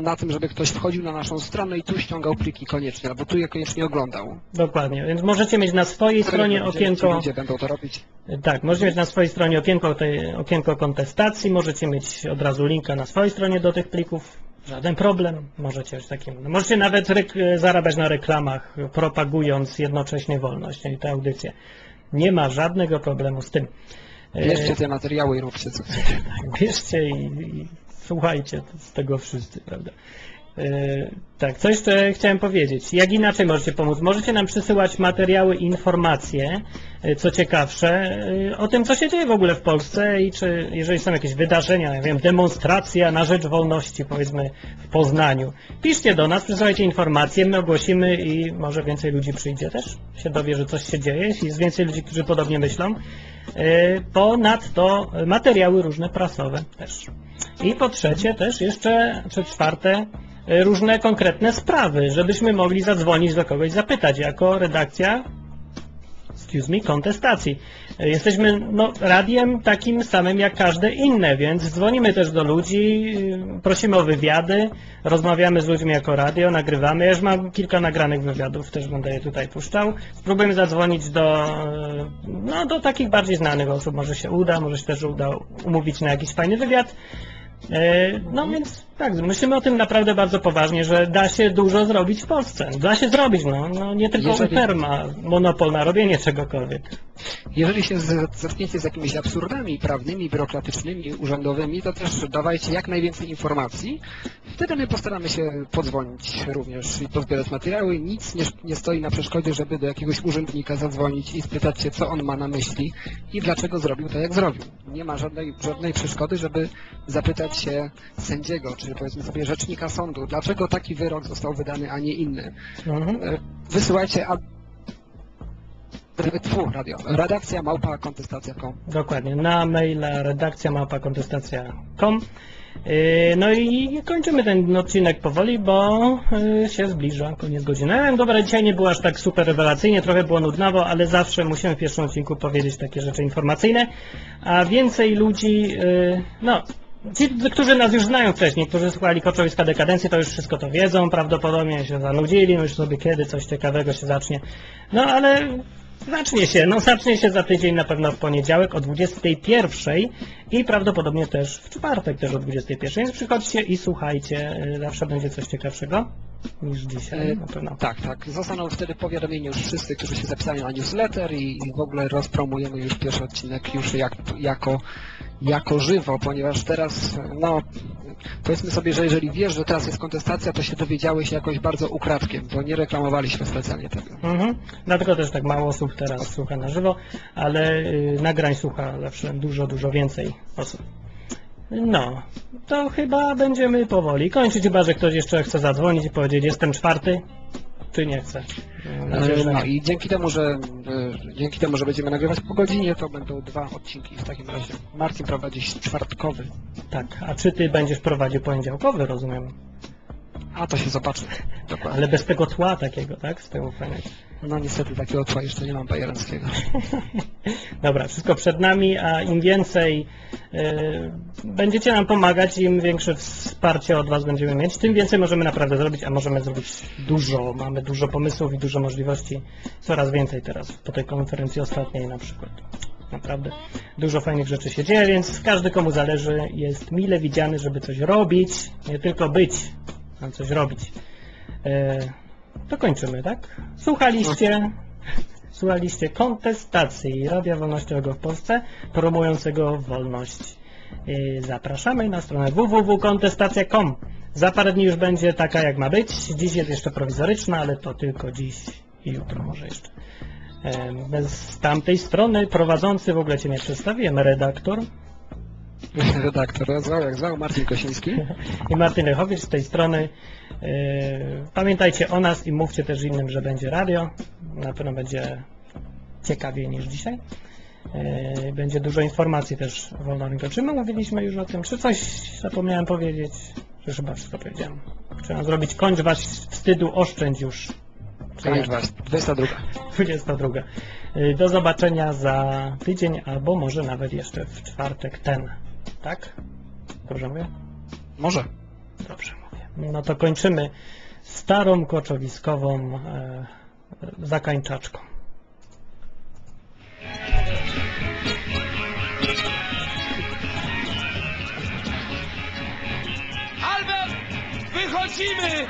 na tym, żeby ktoś wchodził na naszą stronę i tu ściągał pliki koniecznie, albo tu je koniecznie oglądał. Dokładnie, więc możecie mieć na swojej stronie okienko, Ludzie będą to robić. tak, możecie mieć na swojej stronie okienko, tej, okienko kontestacji, możecie mieć od razu linka na swojej stronie do tych plików, żaden problem, możecie być takim, możecie nawet zarabiać na reklamach, propagując jednocześnie wolność i tę audycję. Nie ma żadnego problemu z tym. E, Bierzcie te materiały i róbcie co chcecie. bierzcie i, i słuchajcie z tego wszyscy, prawda? E, tak, co jeszcze chciałem powiedzieć. Jak inaczej możecie pomóc? Możecie nam przysyłać materiały informacje, e, co ciekawsze, e, o tym, co się dzieje w ogóle w Polsce i czy, jeżeli są jakieś wydarzenia, nie wiem, demonstracja na rzecz wolności, powiedzmy, w Poznaniu. Piszcie do nas, przysyłajcie informacje, my ogłosimy i może więcej ludzi przyjdzie też, się dowie, że coś się dzieje, jest więcej ludzi, którzy podobnie myślą. E, Ponadto materiały różne prasowe też. I po trzecie też jeszcze, czy czwarte, e, różne konkretne sprawy, żebyśmy mogli zadzwonić do kogoś, zapytać jako redakcja excuse me, kontestacji. Jesteśmy no, radiem takim samym jak każde inne, więc dzwonimy też do ludzi, prosimy o wywiady, rozmawiamy z ludźmi jako radio, nagrywamy. Ja już mam kilka nagranych wywiadów, też będę je tutaj puszczał. Spróbujemy zadzwonić do, no, do takich bardziej znanych osób, może się uda, może się też uda umówić na jakiś fajny wywiad. E, No więc tak, myślimy o tym naprawdę bardzo poważnie, że da się dużo zrobić w Polsce. Da się zrobić, no, no nie tylko Jeżeli- ma monopol na robienie czegokolwiek. Jeżeli się zetkniecie z jakimiś absurdami prawnymi, biurokratycznymi, urzędowymi, to też dawajcie jak najwięcej informacji. Wtedy my postaramy się podzwonić również i pozbierać materiały. Nic nie, nie stoi na przeszkodzie, żeby do jakiegoś urzędnika zadzwonić i spytać się, co on ma na myśli i dlaczego zrobił tak, jak zrobił. Nie ma żadnej, żadnej przeszkody, żeby zapytać się sędziego, czy powiedzmy sobie rzecznika sądu, dlaczego taki wyrok został wydany, a nie inny. Mhm. E, Wysyłajcie. Tfu, radio. Redakcja małpa kontestacja.com. Dokładnie, na maila redakcja małpa.kontestacja.com Yy, No i kończymy ten odcinek powoli, bo yy, się zbliża koniec godziny. Wiem, dobra, dzisiaj nie było aż tak super rewelacyjnie, trochę było nudnawo, ale zawsze musimy w pierwszym odcinku powiedzieć takie rzeczy informacyjne, a więcej ludzi, yy, no, ci, którzy nas już znają wcześniej, którzy słuchali Koczowiska Dekadencji, to już wszystko to wiedzą, prawdopodobnie się zanudzili, już sobie kiedy coś ciekawego się zacznie. No ale Zacznie się, no zacznie się za tydzień na pewno w poniedziałek o 21 i prawdopodobnie też w czwartek też o 21, więc przychodźcie i słuchajcie, y, zawsze będzie coś ciekawszego niż dzisiaj E, na pewno. Tak, tak. Zostaną wtedy powiadomieni już wszyscy, którzy się zapisali na newsletter i, i w ogóle rozpromujemy już pierwszy odcinek już jak, jako, jako żywo, ponieważ teraz, no, powiedzmy sobie, że jeżeli wiesz, że teraz jest kontestacja, to się dowiedziałeś jakoś bardzo ukradkiem, bo nie reklamowaliśmy specjalnie tego. Mhm. Dlatego też tak mało osób teraz słucha na żywo, ale y, nagrań słucha zawsze dużo, dużo więcej osób. No, to chyba będziemy powoli kończyć, chyba że ktoś jeszcze chce zadzwonić i powiedzieć jestem czwarty, czy nie chce. Mam nadzieję, że No nie. i dzięki temu, że e, dzięki temu, że będziemy nagrywać po godzinie, to będą dwa odcinki w takim razie. Marcin prowadzi czwartkowy, Tak, a czy ty będziesz prowadził poniedziałkowy, rozumiem? a to się zobaczy. Dokładnie. Ale bez tego tła takiego, tak? Z tego fajnego. No niestety takiego tła jeszcze nie mam bajeranskiego. Dobra, wszystko przed nami, a im więcej y, będziecie nam pomagać, im większe wsparcie od Was będziemy mieć, tym więcej możemy naprawdę zrobić, a możemy zrobić dużo. Mamy dużo pomysłów i dużo możliwości. Coraz więcej teraz, po tej konferencji ostatniej na przykład. Naprawdę dużo fajnych rzeczy się dzieje, więc każdy komu zależy jest mile widziany, żeby coś robić, nie tylko być, a coś robić. E, to kończymy, tak? Słuchaliście, słuchaliście kontestacji Radia Wolnościowego w Polsce, promującego wolność. Zapraszamy na stronę www.kontestacja.com. Za parę dni już będzie taka, jak ma być. Dziś jest jeszcze prowizoryczna, ale to tylko dziś i jutro może jeszcze. Bez tamtej strony prowadzący, w ogóle Cię nie przedstawiłem, redaktor Redaktor, zwał jak zwał, Marcin Kosiński. i Martin Lechowicz z tej strony. E, Pamiętajcie o nas i mówcie też innym, że będzie radio. Na pewno będzie ciekawiej niż dzisiaj. E, Będzie dużo informacji też wolnorynkowych. Czy my mówiliśmy już o tym? Czy coś zapomniałem powiedzieć? Czy chyba wszystko powiedziałem? Trzeba zrobić kończ was wstydu, oszczędź już. Kończ was, 22. 22. Y, Do zobaczenia za tydzień, albo może nawet jeszcze w czwartek ten. Tak? Dobrze mówię? Może. Dobrze mówię. No to kończymy starą koczowiskową e, zakańczaczką. recibe.